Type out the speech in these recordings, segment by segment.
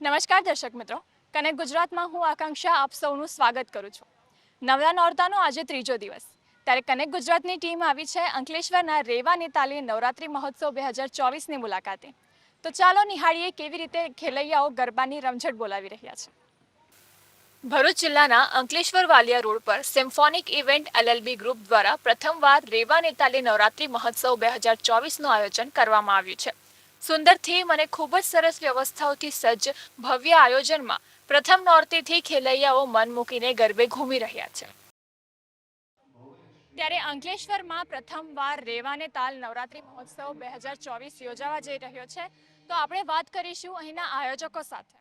નમસ્કાર દર્શક મિત્રો. કનેક્ટ ગુજરાતમાં હું આકાંક્ષા આપ સૌનું સ્વાગત કરું છું. નવરા નોરતાનો આજે ત્રીજો દિવસ. ત્યારે કનેક્ટ ગુજરાતની ટીમ આવી છે અંકલેશ્વરના રેવા નેતાલી નવરાત્રિ મહોત્સવ બે હજાર ચોવીસની મુલાકાતે. તો ચાલો નિહાળીએ કેવી રીતે ખેલૈયાઓ ગરબાની રમઝટ બોલાવી રહ્યા છે. ભરૂચ જિલ્લાના અંકલેશ્વર વાલિયા રોડ પર સિમ્ફોનિક ઇવેન્ટ એલએલબી ગ્રુપ દ્વારા પ્રથમવાર રેવા નેતાલી નવરાત્રિ મહોત્સવ બે હજાર ચોવીસનું આયોજન કરવામાં આવ્યું છે. સુંદર થીમ અને ખૂબ જ સરસ વ્યવસ્થાઓથી સજ્જ ભવ્ય આયોજનમાં પ્રથમ નોરતીથી ખેલૈયાઓ મન મૂકીને ગરબે ઘૂમી રહ્યા છે. ત્યારે અંકલેશ્વરમાં પ્રથમવાર રેવાને તાલ નવરાત્રી મહોત્સવ બે હજાર ચોવીસ યોજાવા જઈ રહ્યો છે. તો આપણે વાત કરીશું અહીંના આયોજકો સાથે.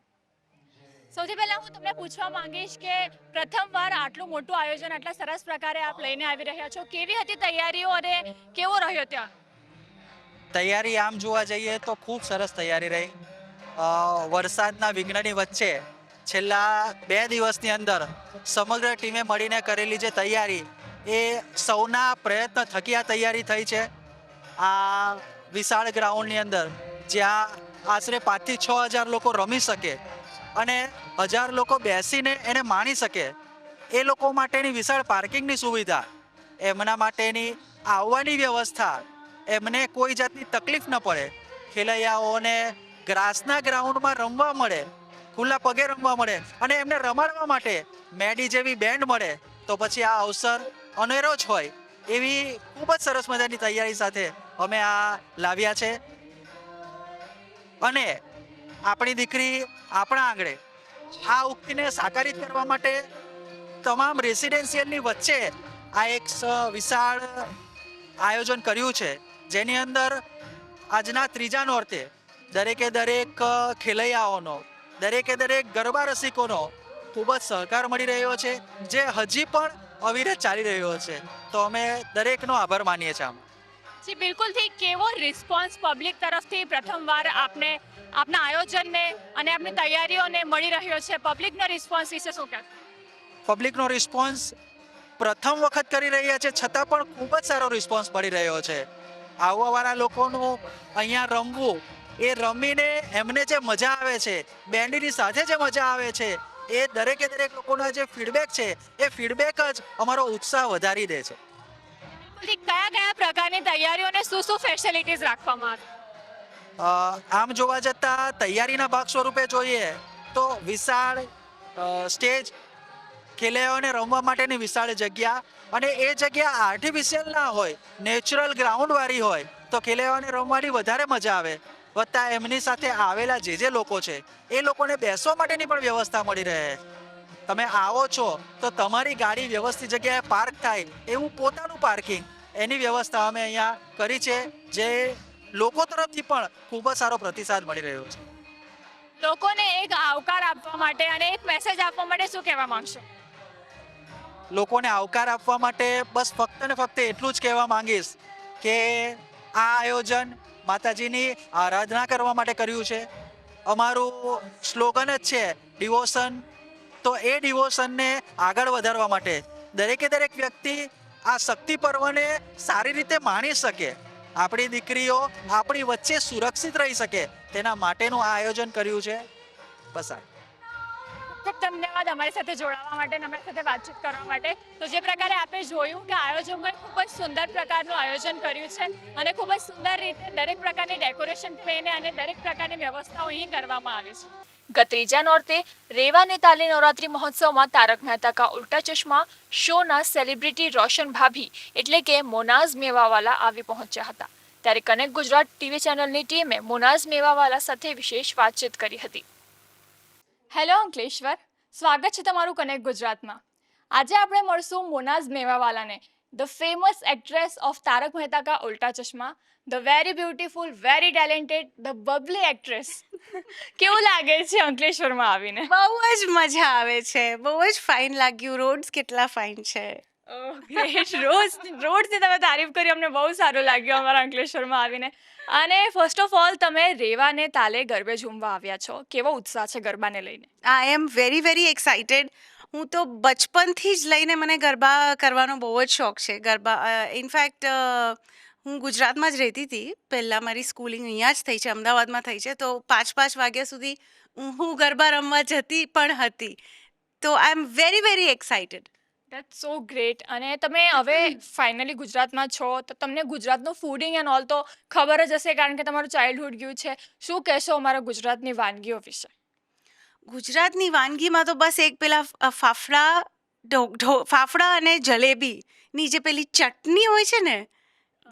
સૌથી પહેલા હું તમને પૂછવા માંગીશ કે પ્રથમવાર આટલું મોટું આયોજન આટલા સરસ પ્રકારે આપ લઈને આવી રહ્યા છો. કેવી હતી તૈયારીઓ અને કેવો રહ્યો ત્યાં? તૈયારી આમ જોવા જઈએ તો ખૂબ સરસ તૈયારી રહી. વરસાદના વિઘ્નની વચ્ચે છેલ્લા બે દિવસની અંદર સમગ્ર ટીમે મળીને કરેલી જે તૈયારી, એ સૌના પ્રયત્ન થકી આ તૈયારી થઈ છે. આ વિશાળ ગ્રાઉન્ડની અંદર જ્યાં આશરે પાંચથી છ હજાર લોકો રમી શકે અને હજાર લોકો બેસીને એને માણી શકે, એ લોકો માટેની વિશાળ પાર્કિંગની સુવિધા, એમના માટેની આવવાની વ્યવસ્થા એમને કોઈ જાતની તકલીફ ન પડે. ખેલૈયાઓને ગ્રાસના ગ્રાઉન્ડમાં રમવા મળે, ખુલ્લા પગે રમવા મળે અને એમને રમાડવા માટે મેડી જેવી બેન્ડ મળે. તો પછી આ અવસર અનેરો જ હોય એવી ખૂબ જ સરસ મજાની તૈયારી સાથે અમે આ લાવ્યા છે. અને આપણી દીકરી આપણા આંગણે આ ઉક્તિને સાકારિત કરવા માટે તમામ રેસિડેન્શિયલની વચ્ચે આ એક વિશાળ આયોજન કર્યું છે. જેની અંદર આજના ત્રીજા નોરતે દરેકે દરેક ખેલૈયાઓનો દરેકે દરેક ગરબા રસિકોનો ખૂબ જ સહકાર મળી રહ્યો છે જે હજી પણ અવિરત ચાલી રહ્યો છે. તો અમે દરેકનો આભાર માનીએ છીએ આમ. જી બિલકુલથી કેવો રિસ્પોન્સ પબ્લિક તરફથી પ્રથમવાર આપને આપના આયોજનને અને આપની તૈયારીઓને મળી રહ્યો છે? પબ્લિકનો રિસ્પોન્સ વિશે શું કહેશો? પબ્લિકનો રિસ્પોન્સ પ્રથમ વખત કરી રહ્યા છે છતાં પણ ખૂબ જ સારો રિસ્પોન્સ મળી રહ્યો છે. આવવાવાળા લોકોનું અહીંયા રમવું એ રમીને એમને જે મજા આવે છે બેન્ડની સાથે જે મજા આવે છે એ દરેકે દરેક લોકોના જે ફીડબેક છે એ ફીડબેક જ અમારો ઉત્સાહ વધારી દે છે. કયા કયા પ્રકારની તૈયારીઓને શું શું ફેસિલિટીઝ રાખવામાં આમ જોવા જતાં તૈયારીના ભાગ સ્વરૂપે જોઈએ તો વિશાળ સ્ટેજ ખેલૈયાઓને રમવા માટેની વિશાળ જગ્યા અને એ જગ્યા આર્ટિફિશિયલ ના હોય નેચરલ ગ્રાઉન્ડવાળી હોય, તો ખેલૈયાઓને રમવાની વધારે મજા આવે. વત્તા એમની સાથે આવેલા જે જે લોકો છે, એ લોકોને બેસવા માટેની પણ વ્યવસ્થા મળી રહે. તમે આવો છો, તો તમારી ગાડી વ્યવસ્થિત જગ્યાએ પાર્ક થાય એવું પોતાનું પાર્કિંગ એની વ્યવસ્થા અમે અહીંયા કરી છે, જે લોકો તરફથી પણ ખૂબ જ સારો પ્રતિસાદ મળી રહ્યો છે. લોકોને એક આવકાર આપવા માટે અને એક મેસેજ આપવા માટે શું કહેવા માંગશો? લોકોને આવકાર આપવા માટે બસ ફક્ત ને ફક્ત એટલું જ કહેવા માંગીશ કે આ આયોજન માતાજીની આરાધના કરવા માટે કર્યું છે. અમારું સ્લોગન જ છે, ડિવોશન. તો એ ડિવોશનને આગળ વધારવા માટે દરેકે દરેક વ્યક્તિ આ શક્તિ પર્વને સારી રીતે માણી શકે. આપણી દીકરીઓ આપણી વચ્ચે સુરક્ષિત રહી શકે. તેના માટેનું આ આયોજન કર્યું છે. બસ આ. ખૂબ ધન્યવાદ અમારી સાથે જોડાવા માટે અને અમારી સાથે વાતચીત કરવા માટે. તો જે પ્રકારે આપણે જોયું કે આયોજકોએ ખૂબ જ સુંદર પ્રકારનું આયોજન કર્યું છે અને ખૂબ જ સુંદર રીતે દરેક પ્રકારની ડેકોરેશન લઈને અને દરેક પ્રકારની વ્યવસ્થાઓ અહીં કરવામાં આવી છે. ગત ત્રીજા નોરતે રેવા તાલી નવરાત્રી મહોત્સવમાં તારક મહેતા કા ઉલ્ટા ચશ્મા શોના સેલિબ્રિટી રોશન ભાભી એટલે કે મોનાઝ મેવાવાલા આવી પહોંચ્યા હતા. ત્યારે કનેક્ટ ગુજરાત ટીવી ચેનલની ટીમે મોનાઝ મેવાવાલા સાથે વિશેષ વાતચીત કરી હતી. હેલો અંકલેશ્વર. સ્વાગત છે તમારું કનેક્ટ ગુજરાતમાં. આજે આપણે મળશું Monaz મેવાવાલાને the famous actress of Taarak Mehta Ka Ooltah Chashmah the very beautiful very talented the bubbly actress કેવું લાગે છે અંકલેશ્વરમાં આવીને? બહુ જ મજા આવે છે. બહુ જ ફાઇન લાગ્યું. રોડ્સ કેટલા ફાઇન છે. ગ્રેટ રોજ, રોજથી તમે તારીફ કરી, અમને બહુ સારું લાગ્યું અમારા અંકલેશ્વરમાં આવીને. અને ફર્સ્ટ ઓફ ઓલ તમે રેવાને તાલે ગરબે ઝૂમવા આવ્યા છો. કેવો ઉત્સાહ છે ગરબાને લઈને? I am very very excited હું તો બચપનથી જ લઈને મને ગરબા કરવાનો બહુ જ શોખ છે. ગરબા ઇનફેક્ટ હું ગુજરાતમાં જ રહેતી હતી. પહેલાં મારી સ્કૂલિંગ અહીંયા જ થઈ છે, અમદાવાદમાં થઈ છે. તો પાંચ પાંચ વાગ્યા સુધી હું ગરબા રમવા જતી પણ હતી. તો I am very very excited that's so great અને તમે હવે ફાઇનલી ગુજરાતમાં છો તો તમને ગુજરાતનું ફૂડિંગ એન્ડ ઓલ તો ખબર જ હશે કારણ કે તમારું ચાઇલ્ડહુડ ગયું છે. શું કહેશો અમારા ગુજરાતની વાનગીઓ વિશે? ગુજરાતની વાનગીમાં તો બસ એક પેલા ફાફડા ઢો- ફાફડા અને જલેબીની જે પેલી ચટણી હોય છે ને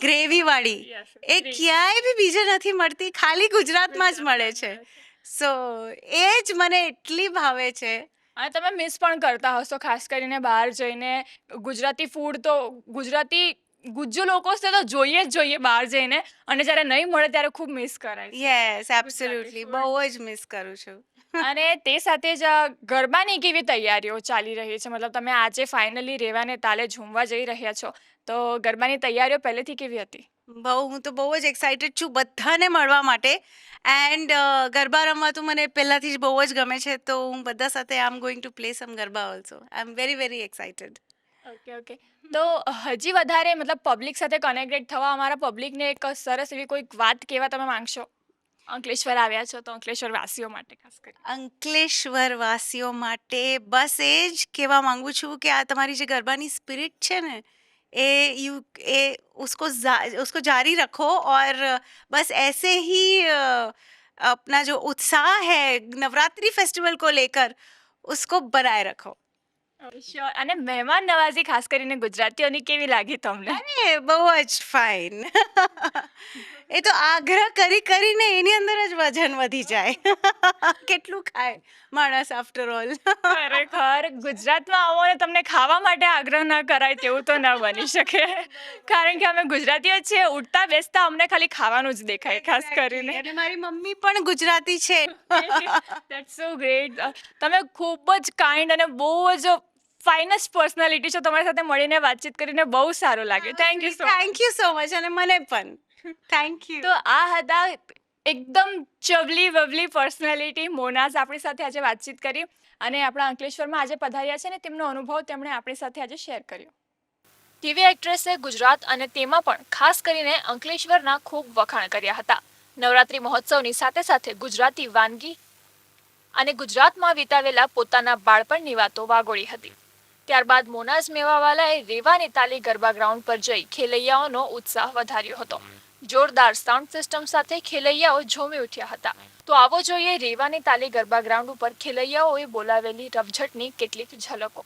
ગ્રેવીવાળી એ ક્યાંય બી બીજે નથી મળતી. ખાલી ગુજરાતમાં જ મળે છે. સો એ જ મને એટલી ભાવે છે અને તમે મિસ પણ કરતા હશો ખાસ કરીને બહાર જઈને. ગુજરાતી ફૂડ તો ગુજરાતી ગુજ્જુ લોકો છે તો જોઈએ જ જોઈએ બહાર જઈને. અને જ્યારે નહીં મળે ત્યારે ખૂબ મિસ કરાય. યસ એબ્સોલ્યુટલી બહુ જ મિસ કરું છું. અને તે સાથે જ ગરબાની કેવી તૈયારીઓ ચાલી રહી છે? મતલબ તમે આજે ફાઇનલી રેવાને તાલે ઝૂમવા જઈ રહ્યા છો. તો ગરબાની તૈયારીઓ પહેલેથી કેવી હતી? બહુ હું તો બહુ જ એક્સાઇટેડ છું બધાને મળવા માટે. એન્ડ ગરબા રમવા તો મને પહેલાંથી જ બહુ જ ગમે છે તો હું બધા સાથે I am going to play some garba also I am very very excited okay okay તો હજી વધારે મતલબ પબ્લિક સાથે કનેક્ટેડ થવા અમારા પબ્લિકને એક સરસ એવી કોઈક વાત કહેવા તમે માંગશો? અંકલેશ્વર આવ્યા છો તો અંકલેશ્વર વાસીઓ માટે ખાસ કરી અંકલેશ્વર વાસીઓ માટે બસ એ જ કહેવા માંગુ છું કે આ તમારી જે ગરબાની સ્પિરિટ છે ને ए यू ए उसको जा, उसको जारी रखो और बस ऐसे ही अपना जो उत्साह है नवरात्रि फेस्टिवल को लेकर उसको बनाए रखो। શ્યોર અને મહેમાન નવાજી ખાસ કરીને ગુજરાતીઓની કેવી લાગી તમને? અરે બહુ જ ફાઇન એ તો આગ્રહ કરી કરીને એની અંદર જ વજન વધી જાય. કેટલું ખાય માણસ આફ્ટર ઓલ ખરેખર ગુજરાતમાં આવો ને તમને ખાવા માટે આગ્રહ ન કરાય તેવું તો ન બની શકે. કારણ કે અમે ગુજરાતીઓ છીએ ઉઠતા બેસતા અમને ખાલી ખાવાનું જ દેખાય ખાસ કરીને. અને મારી મમ્મી પણ ગુજરાતી છે. દેટ્સ સો ગ્રેટ તમે ખૂબ જ કાઇન્ડ અને બહુ જ ફાઇનેસ્ટ પર્સનાલિટી છો તમારી સાથે મળીને વાતચીત કરીને બહુ સારું લાગ્યું. Thank you thank you so much અને મને પણ. થેન્ક યુ તો આ હતા એકદમ ચવલી વવલી પર્સનાલિટી મોનાઝ આપણી સાથે આજે વાતચીત કરી અને આપણા અંકલેશ્વરમાં આજે પધાર્યા છે ને તેમનો અનુભવ તેમણે આપણી સાથે આજે શેર કર્યો. ટીવી એક્ટ્રેસે ગુજરાત અને તેમાં પણ ખાસ કરીને અંકલેશ્વરના ખૂબ વખાણ કર્યા હતા. નવરાત્રી મહોત્સવની સાથે સાથે ગુજરાતી વાનગી અને ગુજરાતમાં વિતાવેલા પોતાના બાળપણની વાતો વાગોળી હતી. ત્યારબાદ મોનાઝ મેવાવાલાએ રેવાની તાલી ગરબા ગ્રાઉન્ડ પર જઈ ખેલૈયાઓનો ઉત્સાહ વધાર્યો હતો. જોરદાર સાઉન્ડ સિસ્ટમ સાથે ખેલૈયાઓ ઝૂમી ઉઠ્યા હતા. તો આવો જોઈએ રેવાની તાલી ગરબા ગ્રાઉન્ડ ઉપર ખેલૈયાઓએ બોલાવેલી રમઝટની કેટલીક ઝલકો.